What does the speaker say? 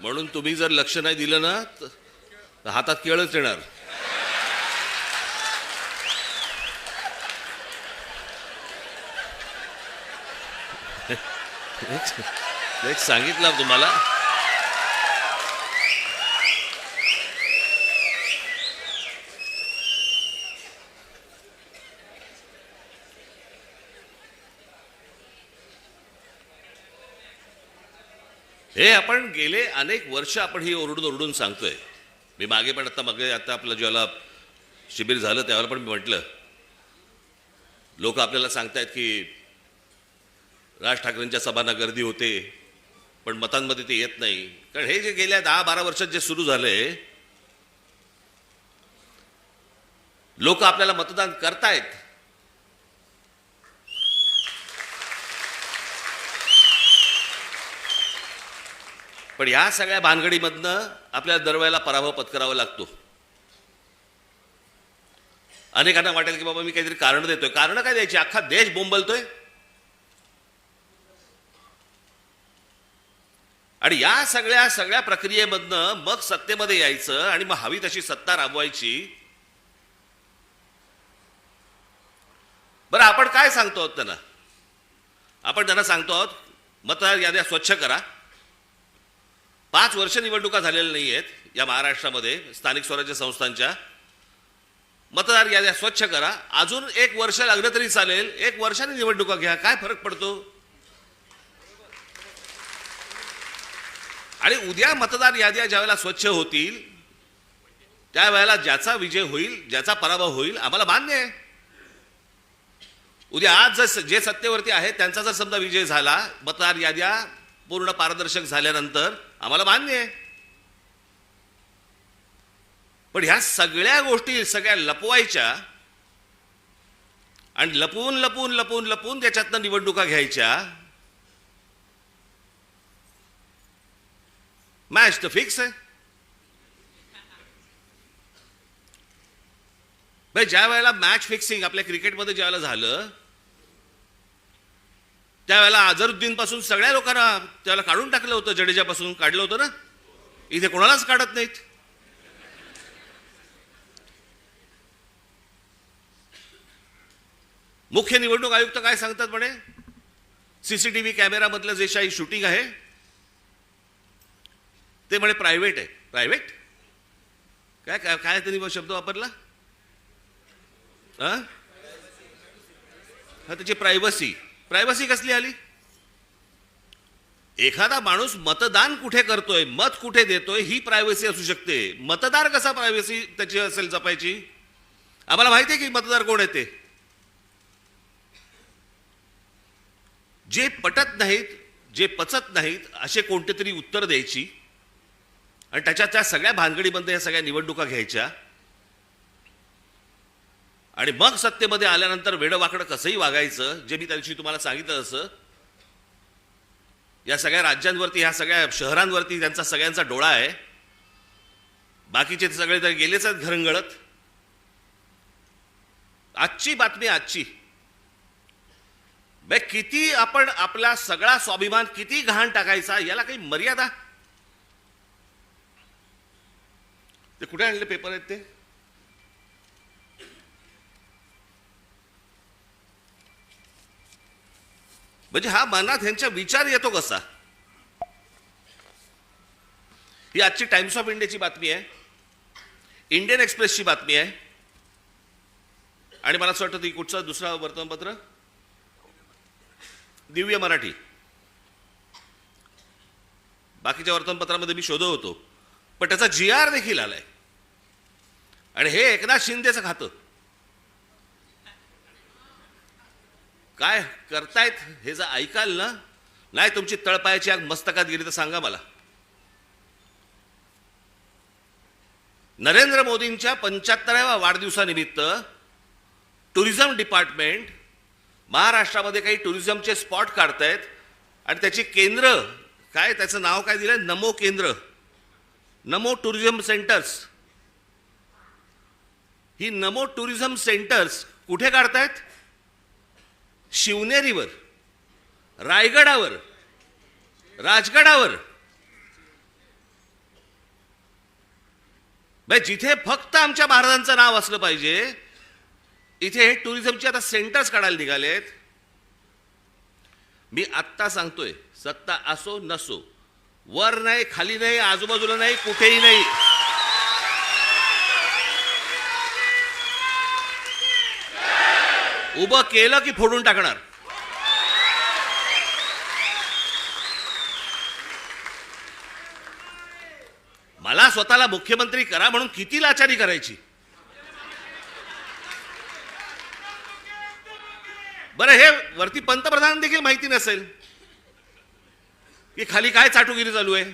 म्हणून तुम्ही जर लक्ष नाही दिलं ना तर हातात केळच येणार. सांगितलं तुम्हाला? हे आपण गेले अनेक वर्ष आपण ही ओरडून ओरडून सांगतोय. मी मागे पण आता मागे आता आपलं ज्याला शिबिर झालं त्यावेळेला पण मी म्हटलं. लोक आपल्याला सांगतायत की राज ठाकरेंच्या सभांना गर्दी होते पण मतांमध्ये ते येत नाही. कारण हे जे गेल्या दहा बारा वर्षात जे सुरू झालंय लोक आपल्याला मतदान करतायत. पण या सगळ्या भानगडीमधनं आपल्याला दरवेळेला पराभव पत्करावा लागतो. अनेकांना वाटेल की बाबा मी काहीतरी कारण देतोय. कारण काय द्यायची? अख्खा देश बोंबलतोय. आणि या सगळ्या सगळ्या प्रक्रियेमधनं मग सत्तेमध्ये यायचं आणि मग हवी तशी सत्ता राबवायची. बरं आपण काय सांगतो आहोत त्यांना? आपण त्यांना सांगतो आहोत मतदार याद्या स्वच्छ करा. पाच वर्ष निवडणुका झालेल्या नाही आहेत या महाराष्ट्रामध्ये स्थानिक स्वराज्य संस्थांच्या. मतदार याद्या स्वच्छ करा. अजून एक वर्ष लागलं तरी चालेल. एक वर्षाने निवडणुका घ्या. काय फरक पडतो? आणि उद्या मतदार याद्या ज्यावेळेला स्वच्छ होतील त्यावेळेला ज्याचा विजय होईल ज्याचा पराभव होईल आम्हाला मान्य आहे. उद्या आज जर जे सत्तेवरती आहेत त्यांचा जर समजा विजय झाला मतदार याद्या पूर्ण पारदर्शक झाल्यानंतर आम्हाला मान्य आहे. पण ह्या सगळ्या गोष्टी सगळ्या लपवायच्या आणि लपवून लपवून लपवून लपवून त्याच्यातनं निवडणुका घ्यायच्या. मॅच तर फिक्स आहे. ज्या वेळेला मॅच फिक्सिंग आपल्या क्रिकेटमध्ये ज्या वेळेला झालं त्यावेळेला अझरुद्दीनपासून सगळ्या लोकांना त्याला काढून टाकलं होतं जडेजापासून काढलं होतं ना. इथे कोणालाच काढत नाहीत. मुख्य निवडणूक आयुक्त काय सांगतात म्हणे? सीसीटीव्ही कॅमेरामधलं जे काही शूटिंग आहे ते म्हणे प्रायव्हेट आहे. प्रायव्हेट? काय काय काय त्यांनी शब्द वापरला? हा त्याची प्रायव्हसी प्रायव्हसी कसली आली? एखादा माणूस मतदान कुठे करतोय मत कुठे देतोय ही प्रायव्हसी असू शकते. मतदार कसा प्रायव्हसी त्याची असेल जपायची? आम्हाला माहिती आहे की मतदार कोण आहे ते? जे पटत नाहीत जे पचत नाहीत असे कोणते तरी उत्तर द्यायची आणि त्याच्या त्या सगळ्या भानगडीमध्ये या सगळ्या निवडणुका घ्यायच्या. आणि मग सत्तेमध्ये आल्यानंतर वेडवाकडं कसंही वागायचं जे मी त्या दिवशी तुम्हाला सांगितलं असं या सगळ्या राज्यांवरती ह्या सगळ्या शहरांवरती त्यांचा सगळ्यांचा डोळा आहे. बाकीचे सगळे तर गेलेच आहेत घरंगळत. आजची बातमी आजची. बे किती आपण आपला सगळा स्वाभिमान किती घाण टाकायचा याला काही मर्यादा? ते कुठे आणले पेपर आहेत ते? म्हणजे हा मनात ह्यांचा विचार येतो कसा? ही आजची टाइम्स ऑफ इंडियाची बातमी आहे. इंडियन एक्सप्रेसची बातमी आहे. आणि मला असं वाटतं ती कुठचं? दुसरा वर्तमानपत्र? दिव्य मराठी. बाकीच्या वर्तमानपत्रामध्ये मी शोधत होतो. पण त्याचा जी आर देखील आलाय. आणि हे एकनाथ शिंदेचं खातं. काय करतायत हे जर ऐकाल ना? नाही तुमची तळपायाची आग मस्तकात गेली तर सांगा मला. नरेंद्र मोदींच्या पंच्याहत्तराव्या वाढदिवसानिमित्त टुरिझम डिपार्टमेंट महाराष्ट्रामध्ये काही टुरिझमचे स्पॉट काढतायत आणि त्याची केंद्र काय त्याचं नाव काय दिलं नमो केंद्र. Namo tourism centres. ही नमो टुरिझम सेंटर्स कुठे काढतायत? शिवनेरीवर रायगडावर राजगडावर. जिथे फक्त आमच्या महाराजांचं नाव असलं पाहिजे इथे हे टुरिझमचे आता सेंटर्स काढायला निघालेत. मी आत्ता सांगतोय सत्ता असो नसो वर नाही खाली नाही आजूबाजूला नाही कुठेही नाही. उभं केलं की फोडून टाकणार. मला स्वतःला मुख्यमंत्री करा म्हणून किती लाचारी करायची? बरं हे वरती पंतप्रधान देखील माहिती नसेल की खाली काय चाटुगिरी चालू आहे?